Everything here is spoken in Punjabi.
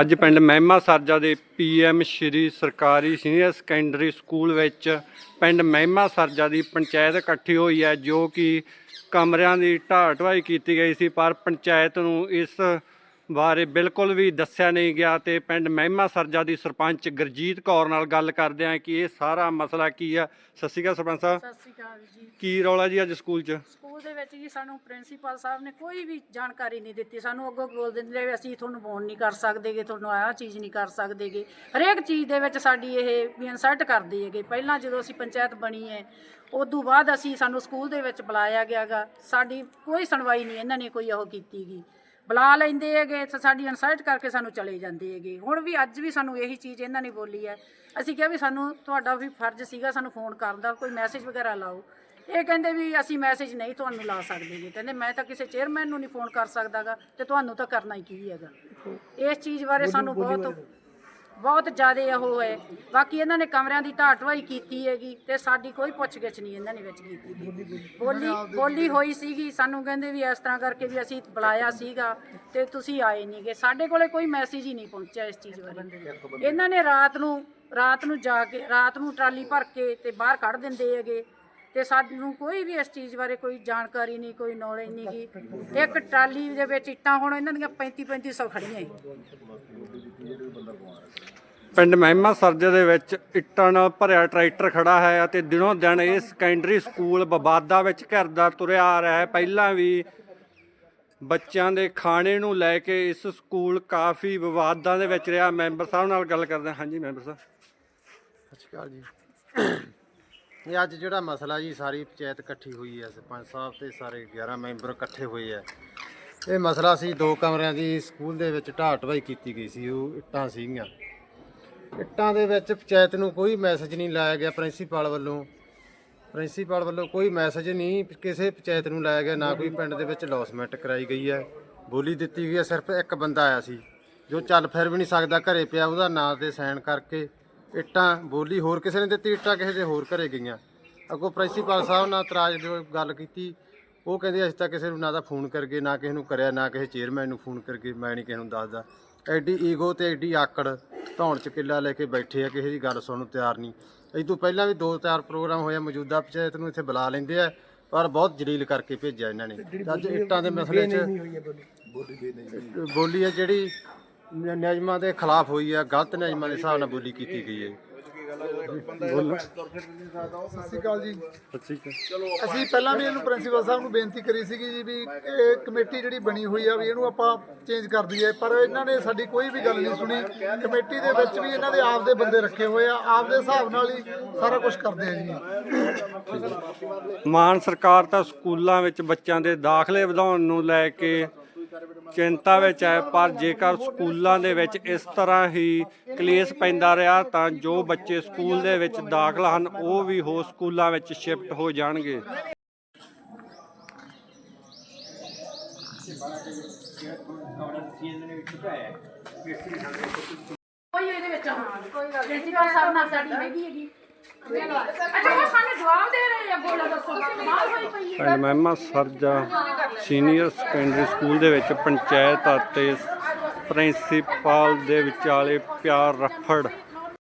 ਅੱਜ ਪਿੰਡ ਮਹਿਮਾ ਸਰਜਾ ਦੇ ਪੀਐਮ ਸ਼੍ਰੀ ਸਰਕਾਰੀ ਸੀਨੀਅਰ ਸੈਕੰਡਰੀ ਸਕੂਲ ਵਿੱਚ ਪਿੰਡ ਮਹਿਮਾ ਸਰਜਾ ਦੀ ਪੰਚਾਇਤ ਇਕੱਠੀ ਹੋਈ ਹੈ, ਜੋ ਕਿ ਕਮਰਿਆਂ ਦੀ ਢਾਹ ਢੁਆਈ ਕੀਤੀ ਗਈ ਸੀ, ਪਰ ਪੰਚਾਇਤ ਨੂੰ ਇਸ ਬਾਰੇ ਬਿਲਕੁਲ ਵੀ ਦੱਸਿਆ ਨਹੀਂ ਗਿਆ ਤੇ ਪਿੰਡ ਮਹਿਮਾ ਸਰਜਾ ਦੀ ਸਰਪੰਚ ਗੁਰਜੀਤ ਕੌਰ ਨਾਲ ਗੱਲ ਕਰਦੇ ਆ ਕਿ ਇਹ ਸਾਰਾ ਮਸਲਾ ਕੀ ਆ? ਸਤਿ ਸ਼੍ਰੀ ਅਕਾਲ ਸਰਪੰਚ ਸਾਹਿਬ। ਸਤਿ ਸ਼੍ਰੀ ਅਕਾਲ ਜੀ। ਕੀ ਰੌਲਾ ਜੀ ਅੱਜ ਸਕੂਲ 'ਚ? ਸਕੂਲ ਦੇ ਵਿੱਚ ਜੀ ਸਾਨੂੰ ਪ੍ਰਿੰਸੀਪਲ ਸਾਹਿਬ ਨੇ ਕੋਈ ਵੀ ਜਾਣਕਾਰੀ ਨਹੀਂ ਦਿੱਤੀ। ਸਾਨੂੰ ਅੱਗੋਂ ਬੋਲ ਦਿੰਦੇ ਵੀ ਅਸੀਂ ਤੁਹਾਨੂੰ ਫੋਨ ਨਹੀਂ ਕਰ ਸਕਦੇਗੇ ਤੁਹਾਨੂੰ ਆਹ ਚੀਜ਼ ਨਹੀਂ ਕਰ ਸਕਦੇਗੇ। ਹਰੇਕ ਚੀਜ਼ ਦੇ ਵਿੱਚ ਸਾਡੀ ਇਹ ਵੀ ਇਨਸਲਟ ਕਰਦੇ ਹੈਗੇ। ਪਹਿਲਾਂ ਜਦੋਂ ਅਸੀਂ ਪੰਚਾਇਤ ਬਣੀ ਹੈ ਉਦੋਂ ਬਾਅਦ ਅਸੀਂ ਸਾਨੂੰ ਸਕੂਲ ਦੇ ਵਿੱਚ ਬੁਲਾਇਆ ਗਿਆਗਾ। ਸਾਡੀ ਕੋਈ ਸੁਣਵਾਈ ਨਹੀਂ ਇਹਨਾਂ ਨੇ ਕੋਈ ਉਹ ਕੀਤੀਗੀ ਬੁਲਾ ਲੈਂਦੇ ਹੈਗੇ ਤੇ ਸਾਡੀ ਇਨਸਲਟ ਕਰਕੇ ਸਾਨੂੰ ਚਲੇ ਜਾਂਦੇ ਹੈਗੇ। ਹੁਣ ਵੀ ਅੱਜ ਵੀ ਸਾਨੂੰ ਇਹੀ ਚੀਜ਼ ਇਹਨਾਂ ਨੇ ਬੋਲੀ ਹੈ। ਅਸੀਂ ਕਿਹਾ ਵੀ ਸਾਨੂੰ ਤੁਹਾਡਾ ਵੀ ਫਰਜ਼ ਸੀਗਾ ਸਾਨੂੰ ਫੋਨ ਕਰਨ ਦਾ ਕੋਈ ਮੈਸੇਜ ਵਗੈਰਾ ਲਾਓ। ਇਹ ਕਹਿੰਦੇ ਵੀ ਅਸੀਂ ਮੈਸੇਜ ਨਹੀਂ ਤੁਹਾਨੂੰ ਲਾ ਸਕਦੇ ਜੀ। ਕਹਿੰਦੇ ਮੈਂ ਤਾਂ ਕਿਸੇ ਚੇਅਰਮੈਨ ਨੂੰ ਨਹੀਂ ਫੋਨ ਕਰ ਸਕਦਾਗਾ ਤੇ ਤੁਹਾਨੂੰ ਤਾਂ ਕਰਨਾ ਹੀ ਕੀ ਹੈਗਾ। ਇਸ ਚੀਜ਼ ਬਾਰੇ ਸਾਨੂੰ ਬਹੁਤ ਬਹੁਤ ਜ਼ਿਆਦਾ ਉਹ ਹੈ। ਬਾਕੀ ਇਹਨਾਂ ਨੇ ਕਮਰਿਆਂ ਦੀ ਢਾਹ ਢੁਆਈ ਕੀਤੀ ਹੈਗੀ ਤੇ ਸਾਡੀ ਕੋਈ ਪੁੱਛਗਿੱਛ ਨਹੀਂ ਇਹਨਾਂ ਨੇ ਵਿੱਚ ਕੀਤੀ। ਗੀ। ਬੋਲੀ ਬੋਲੀ ਹੋਈ ਸੀਗੀ, ਸਾਨੂੰ ਕਹਿੰਦੇ ਵੀ ਇਸ ਤਰ੍ਹਾਂ ਕਰਕੇ ਵੀ ਅਸੀਂ ਬੁਲਾਇਆ ਸੀਗਾ ਤੇ ਤੁਸੀਂ ਆਏ ਨਹੀਂਗੇ ਸਾਡੇ ਕੋਲੇ ਕੋਈ ਮੈਸੇਜ ਹੀ ਨਹੀਂ ਪਹੁੰਚਿਆ ਇਸ ਚੀਜ਼ ਬਾਰੇ। ਇਹਨਾਂ ਨੇ ਰਾਤ ਨੂੰ ਰਾਤ ਨੂੰ ਜਾ ਕੇ, ਰਾਤ ਨੂੰ ਟਰਾਲੀ ਭਰ ਕੇ ਤੇ ਬਾਹਰ ਕੱਢ ਦਿੰਦੇ ਹੈਗੇ। ਤੇ ਸਾਨੂੰ ਕੋਈ ਵੀ ਇਸ ਚੀਜ਼ ਬਾਰੇ ਕੋਈ ਜਾਣਕਾਰੀ ਨਹੀਂ ਕੋਈ ਨੌਲੇਜ ਨਹੀਂ ਗੀ। ਇੱਕ ਟਰਾਲੀ ਦੇ ਵਿੱਚ ਇੱਟਾਂ ਹੁਣ ਇਹਨਾਂ ਦੀਆਂ 35 3500 ਖੜੀਆਂ ਏ ਪਿੰਡ ਮਹਿਮਾ ਸਰਜੇ ਦੇ ਵਿੱਚ ਇੱਟਾਂ ਨਾਲ ਭਰਿਆ ਟਰੈਕਟਰ ਖੜਾ ਹੈ ਅਤੇ ਦਿਨੋਂ ਦਿਨ ਇਹ ਸੈਕੰਡਰੀ ਸਕੂਲ ਵਿਵਾਦਾਂ ਵਿੱਚ ਘਿਰਦਾ ਤੁਰਿਆ ਆ ਰਿਹਾ ਹੈ। ਪਹਿਲਾਂ ਵੀ ਬੱਚਿਆਂ ਦੇ ਖਾਣੇ ਨੂੰ ਲੈ ਕੇ ਇਸ ਸਕੂਲ ਕਾਫੀ ਵਿਵਾਦਾਂ ਦੇ ਵਿੱਚ ਰਿਹਾ। ਮੈਂਬਰ ਸਾਹਿਬ ਨਾਲ ਗੱਲ ਕਰਦੇ ਹਾਂ। ਹਾਂਜੀ ਮੈਂਬਰ ਸਾਹਿਬ। ਸਤਿ ਸ਼੍ਰੀ ਅਕਾਲ ਜੀ। ਇਹ ਅੱਜ ਜਿਹੜਾ ਮਸਲਾ ਜੀ, ਸਾਰੀ ਪੰਚਾਇਤ ਇਕੱਠੀ ਹੋਈ ਹੈ, ਸਰਪੰਚ ਸਾਹਿਬ ਤੇ ਸਾਰੇ 11 ਮੈਂਬਰ ਇਕੱਠੇ ਹੋਏ ਆ ਇਹ ਮਸਲਾ ਸੀ, ਦੋ ਕਮਰਿਆਂ ਦੀ ਸਕੂਲ ਦੇ ਵਿੱਚ ਢਾਹ ਢਵਾਈ ਕੀਤੀ ਗਈ ਸੀ, ਉਹ ਇੱਟਾਂ ਸੀਗੀਆਂ। ਇੱਟਾਂ ਦੇ ਵਿੱਚ ਪੰਚਾਇਤ ਨੂੰ ਕੋਈ ਮੈਸੇਜ ਨਹੀਂ ਲਾਇਆ ਗਿਆ ਪ੍ਰਿੰਸੀਪਲ ਵੱਲੋਂ। ਪ੍ਰਿੰਸੀਪਲ ਵੱਲੋਂ ਕੋਈ ਮੈਸੇਜ ਨਹੀਂ, ਕਿਸੇ ਪੰਚਾਇਤ ਨੂੰ ਲਾਇਆ ਗਿਆ, ਨਾ ਕੋਈ ਪਿੰਡ ਦੇ ਵਿੱਚ ਲੌਸਮੈਂਟ ਕਰਾਈ ਗਈ ਹੈ। ਬੋਲੀ ਦਿੱਤੀ ਗਈ ਹੈ, ਸਿਰਫ ਇੱਕ ਬੰਦਾ ਆਇਆ ਸੀ, ਜੋ ਚੱਲ ਫਿਰ ਵੀ ਨਹੀਂ ਸਕਦਾ, ਘਰੇ ਪਿਆ, ਉਹਦਾ ਨਾਂ ਤੇ ਸਾਈਨ ਕਰਕੇ ਇੱਟਾਂ ਬੋਲੀ ਹੋਰ ਕਿਸੇ ਨੇ ਦਿੱਤੀ ਇੱਟਾਂ ਕਿਸੇ ਦੇ ਹੋਰ ਘਰੇ ਗਈਆਂ। ਅੱਗੋਂ ਪ੍ਰਿੰਸੀਪਲ ਸਾਹਿਬ ਨਾਲ ਇਤਰਾਜ਼ ਜੋ ਗੱਲ ਕੀਤੀ। ਉਹ ਕਹਿੰਦੇ ਅਸੀਂ ਤਾਂ ਕਿਸੇ ਨੂੰ ਨਾ ਤਾਂ ਫੋਨ ਕਰਗੇ ਨਾ ਕਿਸੇ ਨੂੰ ਕਰਿਆ ਨਾ ਕਿਸੇ ਚੇਅਰਮੈਨ ਨੂੰ ਫੋਨ ਕਰਕੇ ਮੈਂ ਨਹੀਂ ਕਿਸੇ ਨੂੰ ਦੱਸਦਾ। ਐਡੀ ਈਗੋ ਤੇ ਐਡੀ ਆਕੜ ਧੌਣ ਚ ਕਿੱਲਾ ਲੈ ਕੇ ਬੈਠੇ ਆ ਕਿਸੇ ਦੀ ਗੱਲ ਸੁਣਨ ਨੂੰ ਤਿਆਰ ਨਹੀਂ। ਇਹ ਤੋਂ ਪਹਿਲਾਂ ਵੀ ਦੋ ਚਾਰ ਪ੍ਰੋਗਰਾਮ ਹੋਇਆ ਮੌਜੂਦਾ ਪੰਚਾਇਤ ਨੂੰ ਇੱਥੇ ਬੁਲਾ ਲੈਂਦੇ ਆ ਪਰ ਬਹੁਤ ਜਲੀਲ ਕਰਕੇ ਭੇਜਿਆ ਇਹਨਾਂ ਨੇ। ਅੱਜ ਇੱਟਾਂ ਦੇ ਮਸਲੇ 'ਚ ਬੋਲੀ। ਹੈ ਜਿਹੜੀ ਨ- ਨਿਯਮਾਂ ਦੇ ਖਿਲਾਫ ਹੋਈ ਹੈ ਗਲਤ ਨਿਯਮਾਂ ਦੇ ਹਿਸਾਬ ਨਾਲ ਬੋਲੀ ਕੀਤੀ ਗਈ ਹੈ। ਸਤਿ ਸ਼੍ਰੀ ਅਕਾਲ ਜੀ ਅਸੀਂ ਪਹਿਲਾਂ ਵੀ ਇਹਨੂੰ ਪ੍ਰਿੰਸੀਪਲ ਸਾਹਿਬ ਨੂੰ ਬੇਨਤੀ ਕਰੀ ਸੀਗੀ ਜੀ ਵੀ ਇਹ ਕਮੇਟੀ ਜਿਹੜੀ ਬਣੀ ਹੋਈ ਆ ਵੀ ਇਹਨੂੰ ਆਪਾਂ ਚੇਂਜ ਕਰ ਦਈਏ ਪਰ ਇਹਨਾਂ ਨੇ ਸਾਡੀ ਕੋਈ ਵੀ ਗੱਲ ਨਹੀਂ ਸੁਣੀ। ਕਮੇਟੀ ਦੇ ਵਿੱਚ ਵੀ ਇਹਨਾਂ ਦੇ ਆਪ ਦੇ ਬੰਦੇ ਰੱਖੇ ਹੋਏ ਆ ਆਪ ਦੇ ਹਿਸਾਬ ਨਾਲ ਹੀ ਸਾਰਾ ਕੁਝ ਕਰਦੇ ਆ ਜੀ। ਮਾਨ ਸਰਕਾਰ ਤਾਂ ਸਕੂਲਾਂ ਵਿੱਚ ਬੱਚਿਆਂ ਦੇ ਦਾਖਲੇ ਵਧਾਉਣ ਨੂੰ ਲੈ ਕੇ ਚਿੰਤਾ ਵਿੱਚ ਹੈ, ਪਰ ਜੇਕਰ ਸਕੂਲਾਂ ਦੇ ਵਿੱਚ ਇਸ ਤਰ੍ਹਾਂ ਹੀ ਕਲੇਸ਼ ਪੈਂਦਾ ਰਿਹਾ, ਤਾਂ ਜੋ ਬੱਚੇ ਸਕੂਲ ਦੇ ਵਿੱਚ ਦਾਖਲ ਹਨ, ਉਹ ਵੀ ਹੋ ਸਕੂਲਾਂ ਵਿੱਚ ਸ਼ਿਫਟ ਹੋ ਜਾਣਗੇ। ਕੋਈ ਇਹਦੇ ਵਿੱਚ ਹਾਂ, ਕੋਈ ਗੱਲ ਪ੍ਰਿੰਸੀਪਲ ਸਾਹਿਬ ਨਾਲ ਸਾਡੀ ਹੈਗੀ ਹੈਗੀ। ਅੱਛਾ ਉਹ ਸਾਨੂੰ ਜਵਾਬ ਦੇ ਰਹੇ ਆ ਬੋਲੋ ਦੱਸੋ। ਕਮਾਲ ਹੋਈ ਪਈ ਹੈ। ਪਿੰਡ ਮਹਿਮਾ ਸਰਜਾ ਸੀਨੀਅਰ ਸੈਕੰਡਰੀ ਸਕੂਲ ਦੇ ਵਿੱਚ ਪੰਚਾਇਤ ਅਤੇ ਪ੍ਰਿੰਸੀਪਲ ਦੇ ਵਿਚਾਲੇ ਪਿਆਰ ਰਫੜ